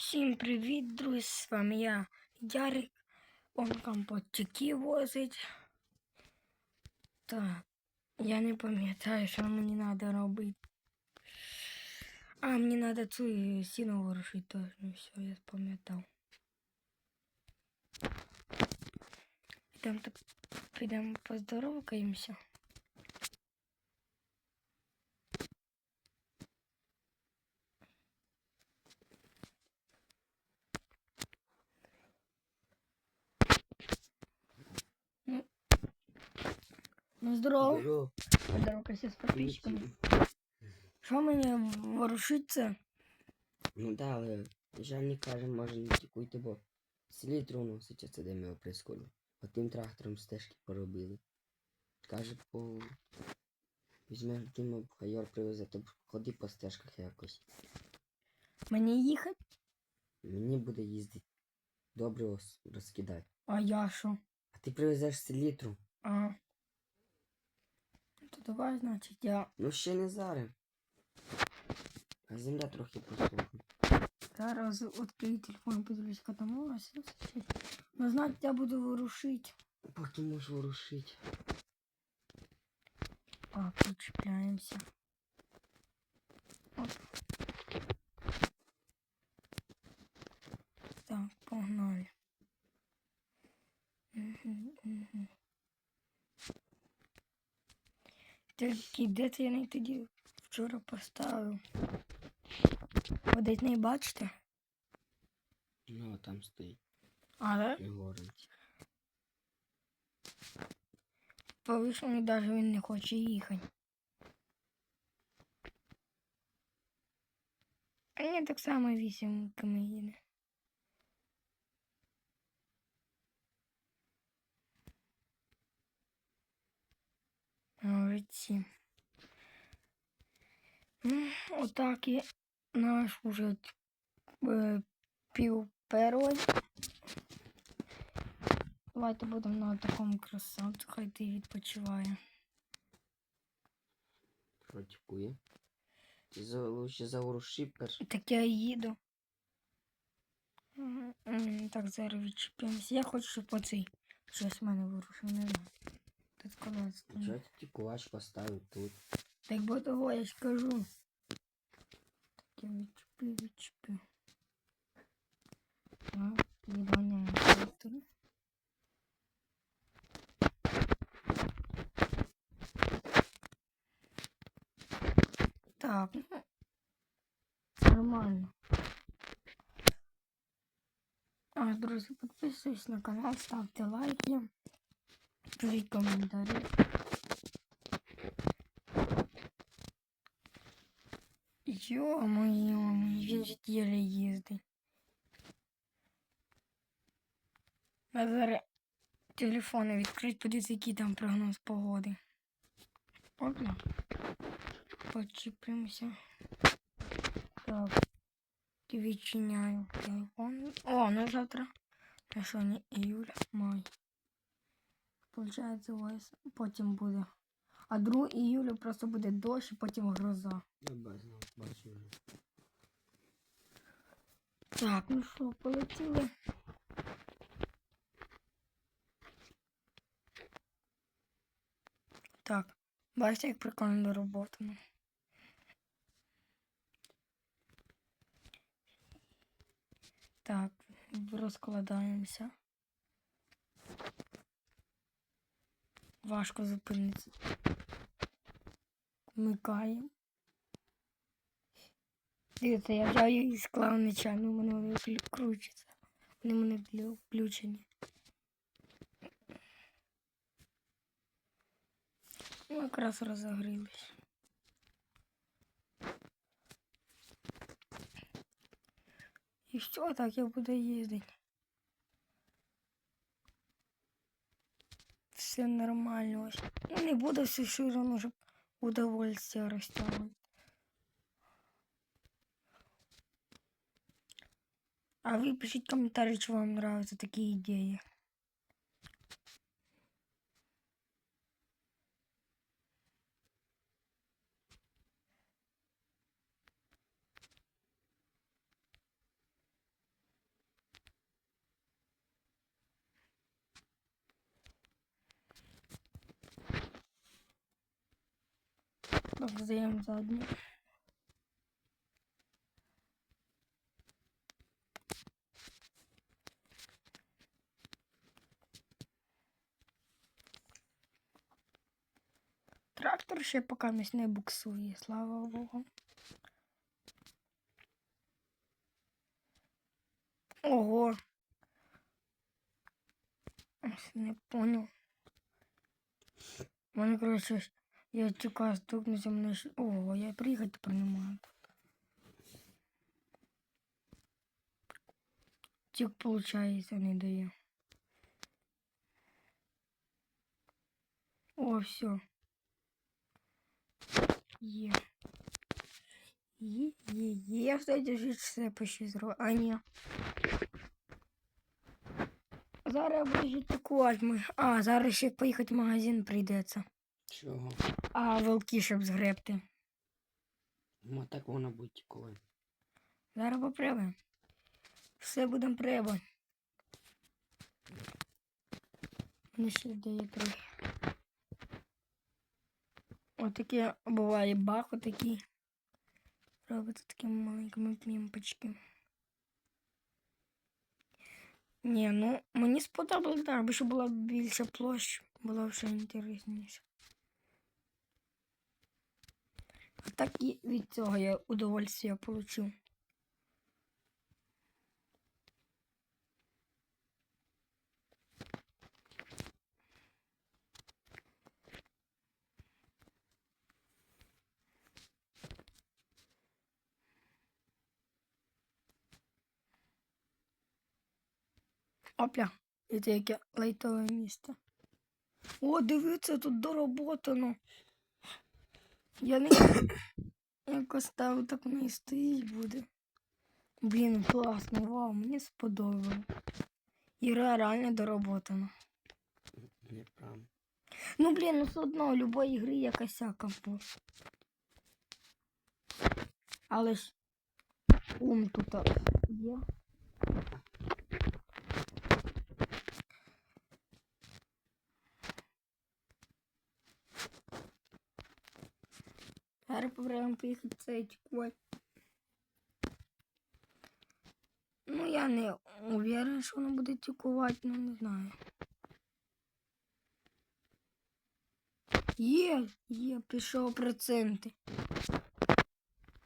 Всім привіт, друзі! З вами я, Ярик. Он компотчики возить. Так, я не пам'ятаю, що мені треба робити. А, мені треба цю е, сіно ворушити точно. Все, я пам'ятав. Підемо так, підемо поздоровкаємося. Ну, здорово. Здорово. Поздоровкайся з подписчиками. Що мені ворушиться? Ну да, але жаль не може не тікуйте, бо селітру носить, а це де ми його прискорили. Отим трактором стежки поробили. Каже, по... Візьме тим хайор привезе, то ходи по стежках якось. Мені їхати? Мені буде їздити. Добре розкидати. А я що? А ти привезеш селітру. А. То давай, значить, я Ну ще не зараз. А земля трохи просохне. зараз відкрию телефон, подивлюсь, коли там у вас. Ну, значить, я буду ворушити. Поки можеш ворушити. А, причепляємося. Тільки де це я не тоді вчора поставив? Ви десь не бачите? Ну, там стоїть. Але горить. повішений навіть він не хоче їхати. А мені так само вісімками їде. Молодці. Ну, отак і наш уже е, пів. Давайте будемо на такому красавцю, хай ти відпочиває. Що? Ти за, лучше заворуши перш. Так я їду. Так, зараз відчепимося. Я хочу, щоб оцей щось в мене вирушив, не знаю. Тут колеса. стоїть. Чого ти тікувач поставив тут? Так бо того я ж кажу. Так я відчепив, відчепив. Так, відганяємо туди. Так, ну, нормально. А, друзі, підписуйтесь на канал, ставте лайки, Пишіть коментарі. Йо-моє, він же тіле їздить. Надо зараз телефони який там прогноз погоди. Опля. Почіпимося. Так. Відчиняю телефон. О, ну завтра. На не іюль, май. Получається, ось потім буде. А 2 іюля просто буде дощ, і потім гроза. Я бачу, бачу. Так, ну що, полетіли. Так, бачите, як прикольно дороботано. Так, розкладаємося. Важко зупинитися. Вмикаємо. Дивіться, я взяв її і склав нечайно, у мене вони крутяться. Вони мене клю- включені. Ну, якраз розогрілись. І все, так я буду їздити. Все нормально ось. Ну, не буду все широко, щоб удовольствие розтягувати. А вы пишите комментарии, что вам нравятся такие идеи. Здаємо задню. Трактор ще поки не буксує, слава Богу. Ого. Не понял. Мене, коротше, я чекаю стукнуся мене. Ого, я приїхати тепер не можу. Тік, получається, не дає. О, все. Є. Є, є, є. Я кстати, вже все почти зробив. А, ні. Зараз я буду житикувати. ми- А, зараз ще поїхати в магазин прийдеться. Чого? А волки, щоб згребти. Ну так воно буде тікувати. Зараз попробуємо. Все будемо пробувати. Мені ще дає трохи. Отакі буває бах, отакий. Робиться такими маленькими пімпочки. Ні, ну мені сподобалось, так, аби ще була більша площа, було вже інтересніше. А так і від цього я удовольствие получив. Опля, це яке лайтове місце. О, дивіться, тут доработано. Я не якось ставлю, так і стоїть буде. Блін, класно, вау, мені сподобалось. Ігра реально доработана. Неправда. Ну, блін, ну все одно у любої ігри є косяка. Але ж ум тут є. Зараз попробуємо поїхати цей тіквой. Ну, я не уверен, що воно буде тікувати, ну не знаю. Є, є, пішов проценти.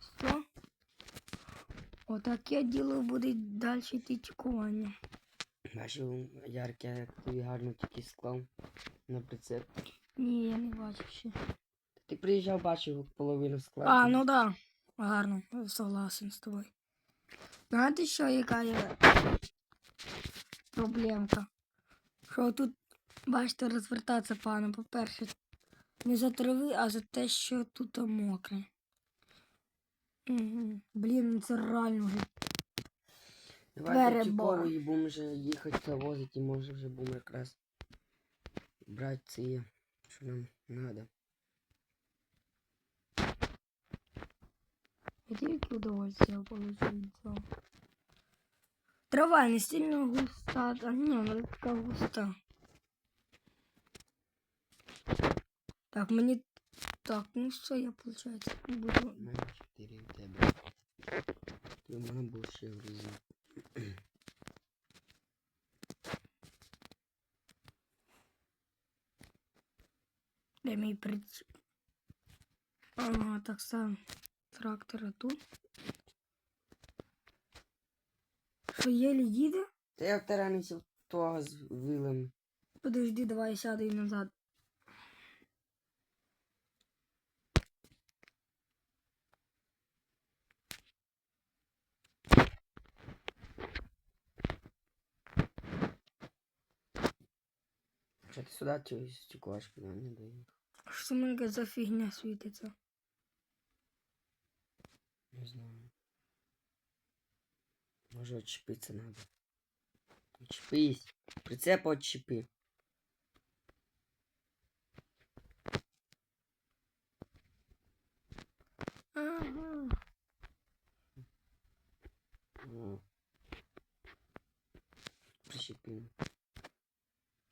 Все. Отаке діло буде далі йти тікування. Бачив, Ярк, я як тобі гарно тільки склав на прицеп. Ні, я не бачу ще. Приїжджав, бачив половину скла. А, ну да. Гарно, согласен з тобою. Знаєте, що яка є проблемка? Що тут, бачите, розвертатися погано. По-перше, не за трави, а за те, що тут мокре. Блін, ну це реально вже. Давай перебор. Тютюкову і будемо вже їхати завозити, і може вже будемо якраз брати ці, що нам треба. Тільки удовольствие получил. Трава не сильно густа, а ні, вона така густа. Так, мені... Так, ну все, я, получается, буду... У мене 4 у тебе. Ти у мене був ще в резі. Де мій приц... Ага, так само. Трактора тут. Що, єлі їде? Та я втаранився в того з вилами. Подожди, давай я сяду і назад. Ти сюди чи стекла куди не доїхав? Що мене за фігня світиться? Не знаю. Може отчепиться надо. Отчепись. Прицеп отчепи. Ага. Прищепил.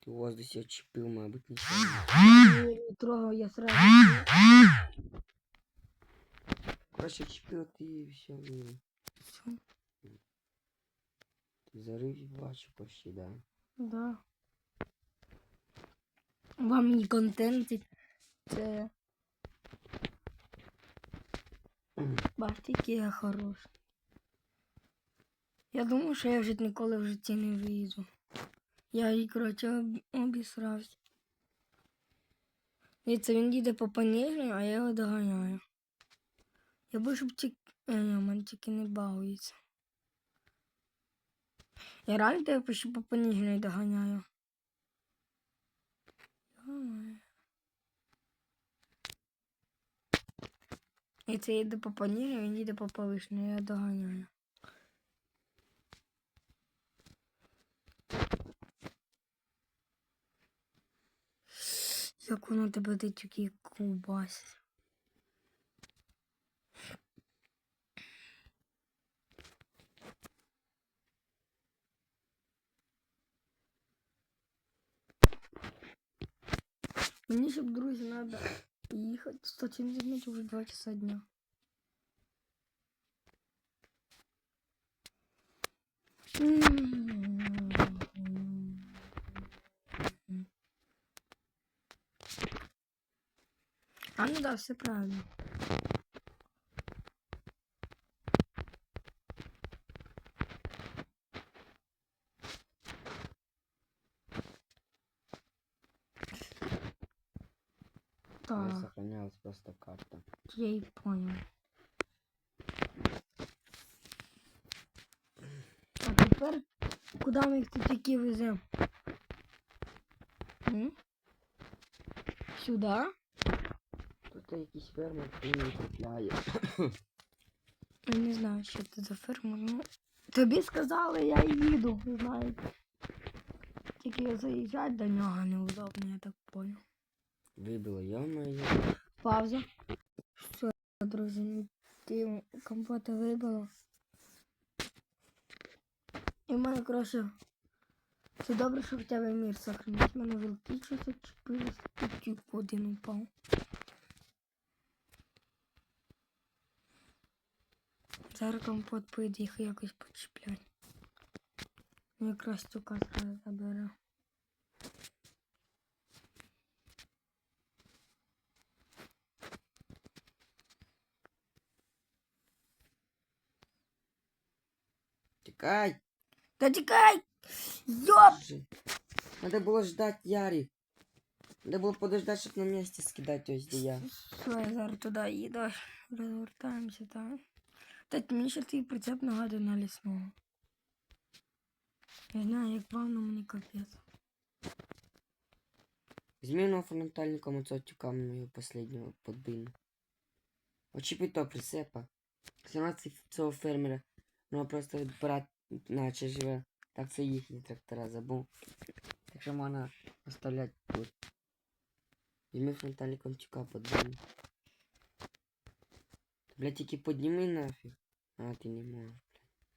Ты в воздухе отчепил, мабуть. Не трогав я сразу. Короче, чемпіон і все. Все. зарив бачу почти, да. Да. Вам мій контент це. Бачите, який я хороший. Я думаю, що я вже ніколи в житті не виїду. Я і, коротше, об- обісрався. Дивіться, він їде по понижній, а я його доганяю. Я б щоб тільки. Е, ні, в мене тільки не багується. Я реально тебе почти по понижній доганяю. І це їде по понижній, він їде по повишній, я доганяю. Як воно тебе ти тільки ковбасить. Мені, щоб друзі, треба їхати 170 метрів вже 2 часа дня. А ну да, все правильно. Але Так. сохранялась просто карта. Я и понял. А тепер куди ми їх тут такі веземо? М? Сюди? Тут якийсь фермер і не купляє. Я не знаю, що це за ферма. Ну, тобі сказали, я їду, знаєте. Тільки заїжджати до нього неудобно, я так понял. Вибило, йо-моє. Пауза. Все, друзі, ти компота вибило. І в мене, коротше, це добре, що в тебе мір сохранить. У мене вилки щось відчепились, і тюк один упав. Зараз компот поїде їх якось почіплять. Ну, якраз тюка зараз забере. Тікай! Та тікай! Йоп! Надо було ждать Ярі. Надо було подождать, щоб на місці скидати ось де я. Все, я зараз туди їду. Розвертаємося там. Та мені ще твій прицеп нагадує на лісного. Я знаю, як але мені капець. Зміну фронтальником оцього тюка мою последнього подбину. Очіпи то прицепа. Сама цього фермера. Ну просто брат наче живе. Так це їхні трактора забув. Так що можна оставляти тут. Візьми фронтальником тюка подбину. Бля, тільки підніми нафіг. А ти не можеш.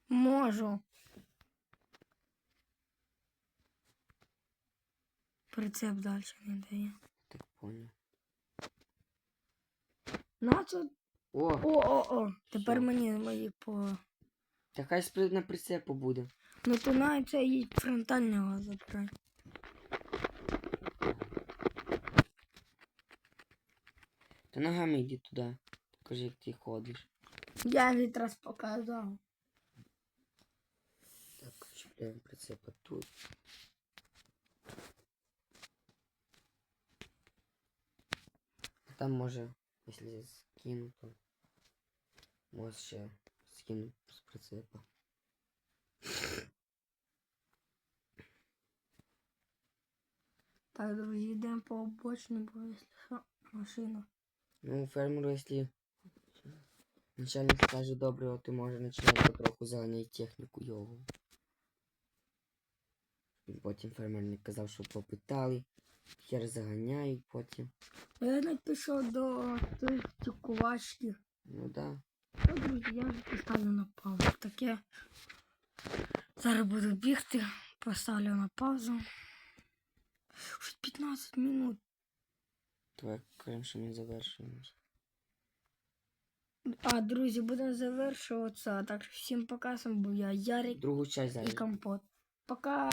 Можу. Прицеп далі не дає. Так понял. На це. О! О-о-о. Тепер мені мої по. Та хай спри- на прицепу буде. Ну то навіть це і фронтального забирай. Та ногами йди туди. Покажи, як ти ходиш. Я від раз показав. Так, чіпляємо прицепа тут. А Там може, якщо скину, то може ще скину з прицепа. Так, друзі, йдемо по обочині, бо якщо що, машина. Ну, фермеру, якщо начальник скаже добре, то може починати потроху заганяти техніку його. Потім фермер не казав, що попитали. Хер заганяють потім. Я пішов до тих тюкувачків. Ну да. Ну, друзі, я вже поставлю на паузу. Таке. Зараз буду бігти, поставлю на паузу. Вже 15 минут. Давай кажемо, що ми. А, друзі, будемо завершуватися. Так що всім пока. Вами був я, Ярик Другу часть і зараз. компот. Пока.